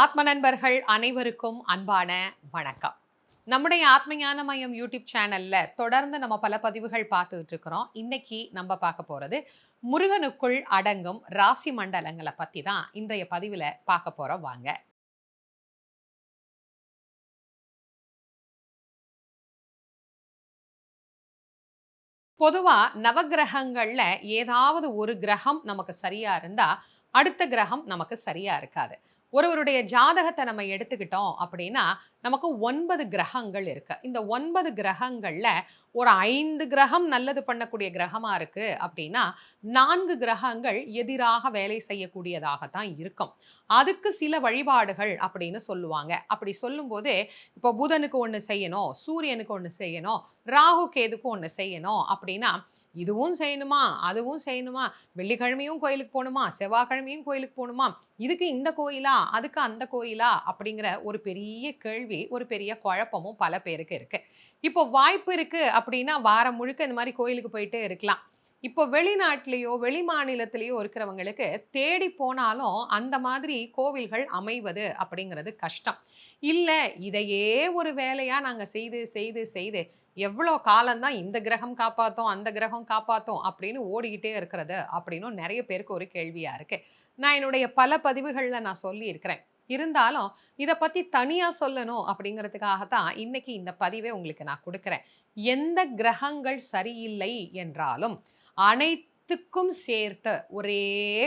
ஆத்ம நண்பர்கள் அனைவருக்கும் அன்பான வணக்கம். நம்முடைய ஆத்மஞான மையம் யூடியூப் சேனல்ல தொடர்ந்து நம்ம பல பதிவுகள் பார்த்துட்டு இருக்கிறோம். இன்னைக்கு நம்ம பார்க்க போறது முருகனுக்குள் அடங்கும் ராசி மண்டலங்களை பத்தி தான் இன்றைய பதிவுல பார்க்க போறோம். வாங்க. பொதுவா நவகிரகங்களில் ஏதாவது ஒரு கிரகம் நமக்கு சரியா இருந்தா அடுத்த கிரகம் நமக்கு சரியா இருக்காது. ஒருவருடைய ஜாதகத்தை நம்ம எடுத்துக்கிட்டோம் அப்படின்னா நமக்கு ஒன்பது கிரகங்கள் இருக்கு. இந்த ஒன்பது கிரகங்கள்ல ஒரு ஐந்து கிரகம் நல்லது பண்ணக்கூடிய கிரகமா இருக்கு அப்படின்னா நான்கு கிரகங்கள் எதிராக வேலை செய்யக்கூடியதாகத்தான் இருக்கும். அதுக்கு சில வழிபாடுகள் அப்படின்னு சொல்லுவாங்க. அப்படி சொல்லும்போது இப்போ புதனுக்கு ஒன்று செய்யணும் சூரியனுக்கு ஒன்று செய்யணும் ராகு கேதுக்கு ஒன்று செய்யணும் அப்படின்னா இதுவும் செய்யணுமா அதுவும் செய்யணுமா வெள்ளிக்கிழமையும் கோயிலுக்கு போகணுமா செவ்வாய்க்கிழமையும் கோயிலுக்கு போகணுமா இதுக்கு இந்த கோயிலா அதுக்கு அந்த கோயிலா அப்படிங்கிற ஒரு பெரிய கேள்வி ஒரு பெரிய குழப்பமும் பல பேருக்கு இருக்கு. இப்போ வாய்ப்பு இருக்கு அப்படின்னா வாரம் முழுக்க இந்த மாதிரி கோயிலுக்கு போயிட்டே இருக்கலாம். இப்போ வெளிநாட்டிலேயோ வெளி மாநிலத்திலேயோ இருக்கிறவங்களுக்கு தேடி போனாலும் அந்த மாதிரி கோவில்கள் அமைவது அப்படிங்கிறது கஷ்டம். இல்லை இதையே ஒரு வேலையா நாங்கள் செய்து செய்து செய்து எவ்வளோ காலம்தான் இந்த கிரகம் காப்பாற்றும் அந்த கிரகம் காப்பாற்றும் அப்படின்னு ஓடிக்கிட்டே இருக்கிறது அப்படின்னும் நிறைய பேருக்கு ஒரு கேள்வியாக இருக்கு. நான் என்னுடைய பல பதிவுகளில் நான் சொல்லியிருக்கிறேன். இருந்தாலும் இதை பற்றி தனியாக சொல்லணும் அப்படிங்கிறதுக்காக தான் இன்னைக்கு இந்த பதிவை உங்களுக்கு நான் கொடுக்குறேன். எந்த கிரகங்கள் சரியில்லை என்றாலும் அனைத்துக்கும் சேர்த்து ஒரே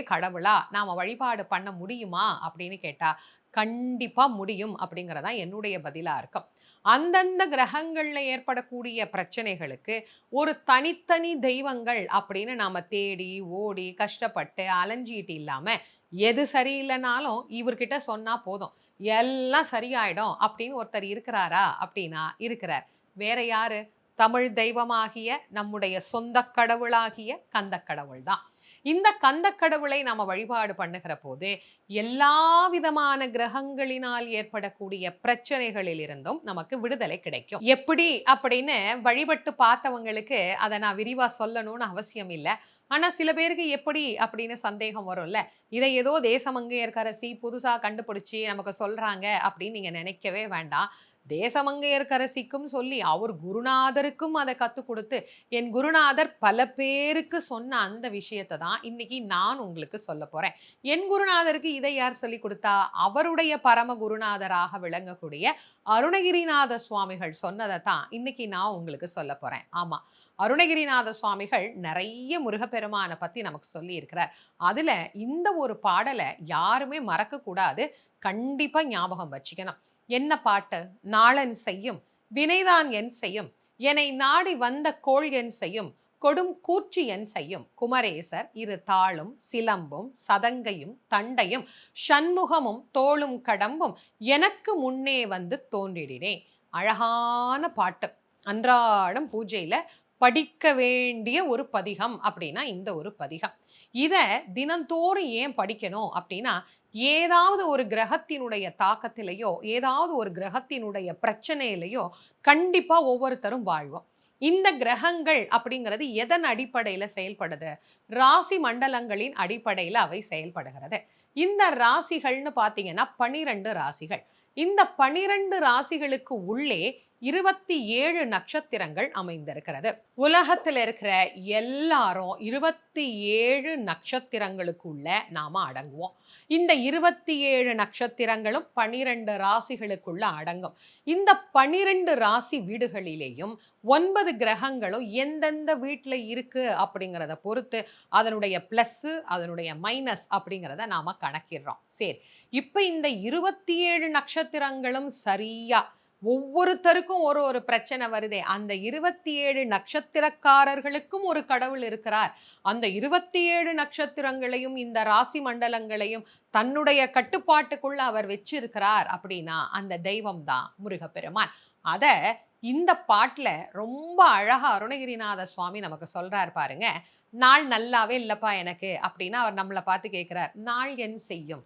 கடவுளா நாம் வழிபாடு பண்ண முடியுமா அப்படின்னு கேட்டால் கண்டிப்பாக முடியும் அப்படிங்கிறதான் என்னுடைய பதிலாக இருக்கும். அந்தந்த கிரகங்களில் ஏற்படக்கூடிய பிரச்சனைகளுக்கு ஒரு தனித்தனி தெய்வங்கள் அப்படின்னு நாம் தேடி ஓடி கஷ்டப்பட்டு அலைஞ்சிட்டு இல்லாமல் எது சரியில்லைனாலும் இவர்கிட்ட சொன்னால் போதும். எல்லாம் சரியாயிடும் அப்படின்னு ஒருத்தர் இருக்கிறாரா அப்படின்னா இருக்கிறார். வேற யாரு? தமிழ் தெய்வமாகிய நம்முடைய சொந்த கடவுளாகிய கந்த கடவுள் தான் இந்த கந்த கடவுளை நாம வழிபாடு பண்ணுகிற போது எல்லா விதமான கிரகங்களினால் ஏற்படக்கூடிய பிரச்சனைகளில் இருந்தும் நமக்கு விடுதலை கிடைக்கும். எப்படி? அப்படின்னு வழிபட்டு பார்த்தவங்களுக்கு அதை நான் விரிவா சொல்லணும்னு அவசியம் இல்லை. ஆனா சில பேருக்கு எப்படி? அப்படின்னு சந்தேகம் வரும்ல. இதை ஏதோ தேசமங்கையர்கரசி புதுசா கண்டுபிடிச்சி நமக்கு சொல்றாங்க அப்படின்னு நீங்க நினைக்கவே வேண்டாம். தேசமங்கையர்கரசிக்கும் சொல்லி அவர் குருநாதருக்கும் அதை கற்றுக் கொடுத்து என் குருநாதர் பல பேருக்கு சொன்ன அந்த விஷயத்தை தான் இன்னைக்கு நான் உங்களுக்கு சொல்ல போறேன். என் குருநாதருக்கு இதை யார் சொல்லி கொடுத்தா? அவருடைய பரம குருநாதராக விளங்கக்கூடிய அருணகிரிநாத சுவாமிகள் சொன்னதை தான் இன்னைக்கு நான் உங்களுக்கு சொல்ல போறேன். ஆமா அருணகிரிநாத சுவாமிகள் நிறைய முருகப்பெருமானை பத்தி நமக்கு சொல்லியிருக்கிறார். அதில் அதுல இந்த ஒரு பாடலை யாருமே மறக்கக்கூடாது. கண்டிப்பா ஞாபகம் வச்சுக்கணும். என்ன பாட்டு? நாளன் செய்யும் வினைதான் என் செய்யும் என்னை நாடி வந்த கோள் என் செய்யும் கொடும் கூற்றி என் செய்யும். குமரேசர் இரு தாளும் சிலம்பும் சதங்கையும் தண்டையும் சண்முகமும் தோளும் கடம்பும் எனக்கு முன்னே வந்து தோன்றிடினே. அழகான பாட்டு. அன்றாடம் பூஜையில படிக்க வேண்டிய ஒரு பதிகம் அப்படின்னா இந்த ஒரு பதிகம். இதை தினந்தோறும் ஏன் படிக்கணும் அப்படின்னா ஏதாவது ஒரு கிரகத்தினுடைய தாக்கத்திலேயோ ஏதாவது ஒரு கிரகத்தினுடைய பிரச்சனையிலையோ கண்டிப்பாக ஒவ்வொருத்தரும் வாழ்வோம். இந்த கிரகங்கள் அப்படிங்கிறது எதன் அடிப்படையில் செயல்படுது? ராசி மண்டலங்களின் அடிப்படையில் அவை செயல்படுகிறது. இந்த ராசிகள்னு பார்த்தீங்கன்னா பனிரெண்டு ராசிகள். இந்த பனிரெண்டு ராசிகளுக்கு உள்ளே இருபத்தி ஏழு நட்சத்திரங்கள் அமைந்திருக்கிறது. உலகத்தில் இருக்கிற எல்லாரும் இருபத்தி ஏழு நட்சத்திரங்களுக்குள்ள நாம அடங்குவோம். இந்த இருபத்தி ஏழு நட்சத்திரங்களும் பனிரெண்டு ராசிகளுக்குள்ள அடங்கும். இந்த பனிரெண்டு ராசி வீடுகளிலேயும் ஒன்பது கிரகங்களும் எந்தெந்த வீட்டில் இருக்கு அப்படிங்கிறத பொறுத்து அதனுடைய ப்ளஸ்ஸு அதனுடைய மைனஸ் அப்படிங்கிறத நாம கணக்கிடுறோம். சரி இப்போ இந்த இருபத்தி ஏழு நட்சத்திரங்களும் சரியாக ஒவ்வொருத்தருக்கும் ஒரு ஒரு பிரச்சனை வருதே. அந்த இருபத்தி ஏழு நட்சத்திரக்காரர்களுக்கும் ஒரு கடவுள் இருக்கிறார். அந்த இருபத்தி ஏழு நட்சத்திரங்களையும் இந்த ராசி மண்டலங்களையும் தன்னுடைய கட்டுப்பாட்டுக்குள்ள அவர் வச்சிருக்கிறார் அப்படின்னா அந்த தெய்வம் தான் முருகப்பெருமான். அதை இந்த பாட்டில் ரொம்ப அழகா அருணகிரிநாத சுவாமி நமக்கு சொல்கிறார் பாருங்க. நாள் நல்லாவே இல்லைப்பா எனக்கு அப்படின்னா அவர் நம்மளை பார்த்து கேட்குறார் நாள் என் செய்யும்.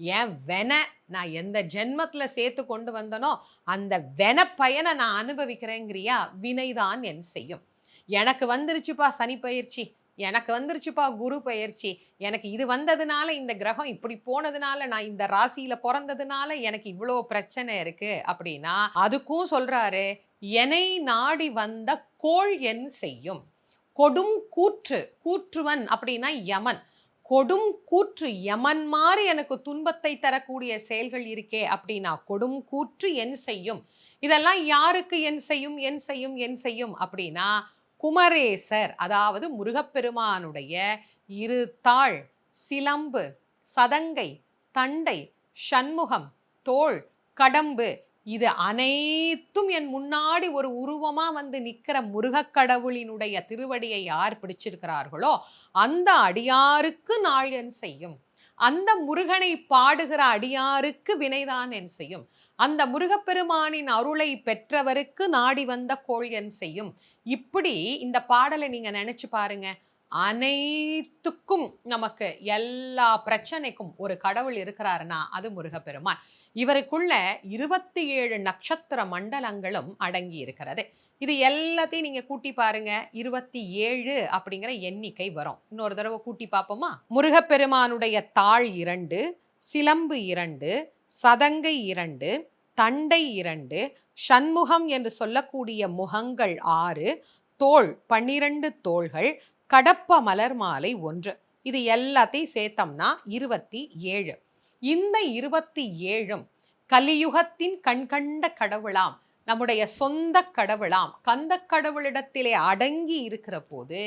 என் வென நான் எந்த ஜென்மத்தில் சேர்த்து கொண்டு வந்தனோ அந்த வென பயனை நான் அனுபவிக்கிறேங்கிறியா? வினைதான் என் செய்யும். எனக்கு வந்துருச்சுப்பா சனி பயிற்சி. எனக்கு வந்துருச்சுப்பா குரு பயிற்சி. எனக்கு இது வந்ததுனால இந்த கிரகம் இப்படி போனதுனால நான் இந்த ராசியில பிறந்ததுனால எனக்கு இவ்வளோ பிரச்சனை இருக்கு அப்படின்னா அதுக்கும் சொல்றாரு என்னை நாடி வந்த கோள் என் செய்யும். கொடும் கூற்று கூற்றுவன் அப்படின்னா யமன். கொடும் கூற்று யமன் மாறி எனக்கு துன்பத்தை தரக்கூடிய செயல்கள் இருக்கே அப்படின்னா கொடும் கூற்று என் செய்யும். இதெல்லாம் யாருக்கு என் செய்யும் என் செய்யும் என் செய்யும் அப்படின்னா குமரேசர் அதாவது முருகப்பெருமானுடைய இரு சிலம்பு சதங்கை தண்டை சண்முகம் தோள் கடம்பு இது அனைத்தும் என் முன்னாடி ஒரு உருவமா வந்து நிக்கிற முருகக் கடவுளினுடைய திருவடியை யார் பிடிச்சிருக்கிறார்களோ அந்த அடியாருக்கு நாள் என் செய்யும். அந்த முருகனை பாடுகிற அடியாருக்கு வினைதான் என் செய்யும். அந்த முருகப்பெருமானின் அருளை பெற்றவருக்கு நாடி வந்த கோள் என் செய்யும். இப்படி இந்த பாடலை நீங்க நினைச்சு பாருங்க. அனைத்துக்கும் நமக்கு எல்லா பிரச்சனைக்கும் ஒரு கடவுள் இருக்கிறாருன்னா அது முருகப்பெருமான். இவருக்குள்ள இருபத்தி ஏழு நட்சத்திர மண்டலங்களும் அடங்கி இருக்கிறது இது எல்லாத்தையும் நீங்க கூட்டி பாருங்க. இருபத்தி ஏழு அப்படிங்கிற எண்ணிக்கை வரும். இன்னொரு தடவை கூட்டி பார்ப்போமா? முருகப்பெருமானுடைய தாழ் இரண்டு சிலம்பு இரண்டு சதங்கை இரண்டு தண்டை இரண்டு சண்முகம் என்று சொல்லக்கூடிய முகங்கள் ஆறு தோள் பன்னிரண்டு தோள்கள் கடப்ப மலர் மாலை ஒன்று. இது எல்லாத்தையும் சேர்த்தோம்னா இருபத்தி ஏழு இந்த இருபத்தி ஏழும் கலியுகத்தின் கண்கண்ட கடவுளாம் நம்முடைய சொந்த கடவுளாம் கந்த கடவுளிடத்திலே அடங்கி இருக்கிற போது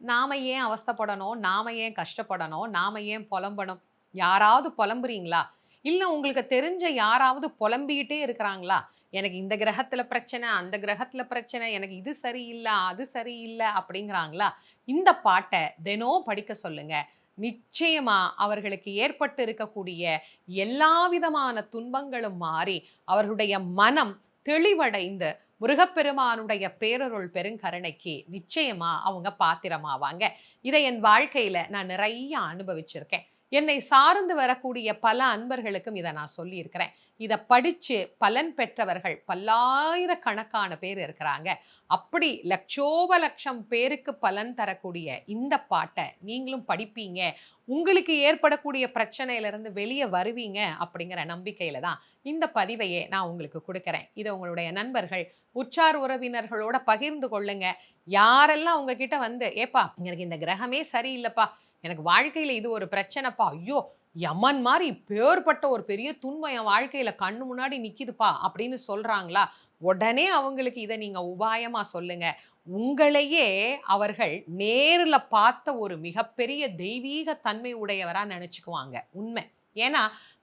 நாம ஏன் அவஸ்தப்படணும் நாம ஏன் கஷ்டப்படணும் நாம ஏன் புலம்பணும்? யாராவது புலம்புறீங்களா? இல்லை உங்களுக்கு தெரிஞ்ச யாராவது புலம்பிக்கிட்டே இருக்கிறாங்களா? எனக்கு இந்த கிரகத்தில் பிரச்சனை அந்த கிரகத்தில் பிரச்சனை எனக்கு இது சரியில்லை அது சரியில்லை அப்படிங்கிறாங்களா? இந்த பாட்டை தினம் படிக்க சொல்லுங்கள் நிச்சயமா அவர்களுக்கு ஏற்பட்டு இருக்கக்கூடிய எல்லா விதமான துன்பங்களும் மாறி அவர்களுடைய மனம் தெளிவடைந்து முருகப்பெருமானுடைய பேரருள் பெருங்கருணைக்கு நிச்சயமா அவங்க பாத்திரமாவாங்க. இதை என் வாழ்க்கையில நான் நிறைய அனுபவிச்சிருக்கேன். என்னை சார்ந்து வரக்கூடிய பல அன்பர்களுக்கும் இதை நான் சொல்லியிருக்கிறேன். இதை படித்து பலன் பெற்றவர்கள் பல்லாயிரக்கணக்கான பேர் இருக்கிறாங்க. அப்படி லட்சோப லட்சம் பேருக்கு பலன் தரக்கூடிய இந்த பாட்டை நீங்களும் படிப்பீங்க. உங்களுக்கு ஏற்படக்கூடிய பிரச்சனையிலிருந்து வெளியே வருவீங்க அப்படிங்கிற நம்பிக்கையில தான் இந்த பதிவையே நான் உங்களுக்கு கொடுக்குறேன். இதை உங்களுடைய நண்பர்கள் உற்றார் உறவினர்களோட பகிர்ந்து கொள்ளுங்க. யாரெல்லாம் உங்ககிட்ட வந்து ஏப்பா எனக்கு இந்த கிரகமே சரியில்லைப்பா எனக்கு வாழ்க்கையில் இது ஒரு பிரச்சனைப்பா. ஐயோ யமன் மாதிரி பேர்பட்ட ஒரு பெரிய துன்பம் என் வாழ்க்கையில் கண்ணு முன்னாடி நிற்கிதுப்பா அப்படின்னு சொல்கிறாங்களா உடனே அவங்களுக்கு இதை நீங்கள் உபாயமாக சொல்லுங்கள் உங்களையே அவர்கள் நேரில் பார்த்த ஒரு மிகப்பெரிய தெய்வீக தன்மை உடையவராக நினச்சிக்குவாங்க. உண்மை. ஏன்னா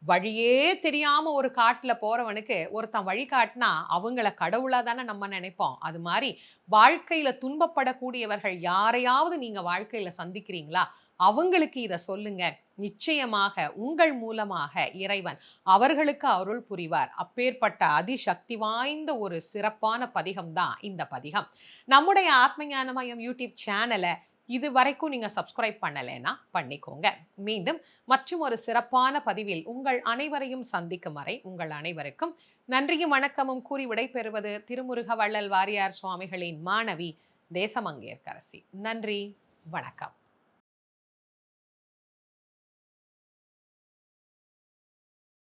வழியே தெரியாமல் ஒரு காட்டில் போகிறவனுக்கு ஒருத்தன் வழி காட்டினா அவங்கள கடவுளாக தானே நம்ம நினைப்போம். அது மாதிரி வாழ்க்கையில் துன்பப்படக்கூடியவர்கள் யாரையாவது நீங்கள் வாழ்க்கையில் சந்திக்கிறீங்களா? அவங்களுக்கு இதை சொல்லுங்க. நிச்சயமாக உங்கள் மூலமாக இறைவன் அவர்களுக்கு அருள் புரிவார். அப்பேற்பட்ட அதிசக்தி வாய்ந்த ஒரு சிறப்பான பதிகம் தான் இந்த பதிகம். நம்முடைய ஆத்ம ஞானமயம் யூடியூப் சேனலை இது வரைக்கும் நீங்கள் சப்ஸ்கிரைப் பண்ணலைன்னா பண்ணிக்கோங்க. மீண்டும் மற்றும் ஒரு சிறப்பான பதிவில் உங்கள் அனைவரையும் சந்திக்கும் வரை உங்கள் அனைவருக்கும் நன்றியும் வணக்கமும் கூறி விடைபெறுவது திருமுருக வள்ளல் வாரியார் சுவாமிகளின் மாணவி தேசமங்கேற்கரசி. நன்றி வணக்கம்.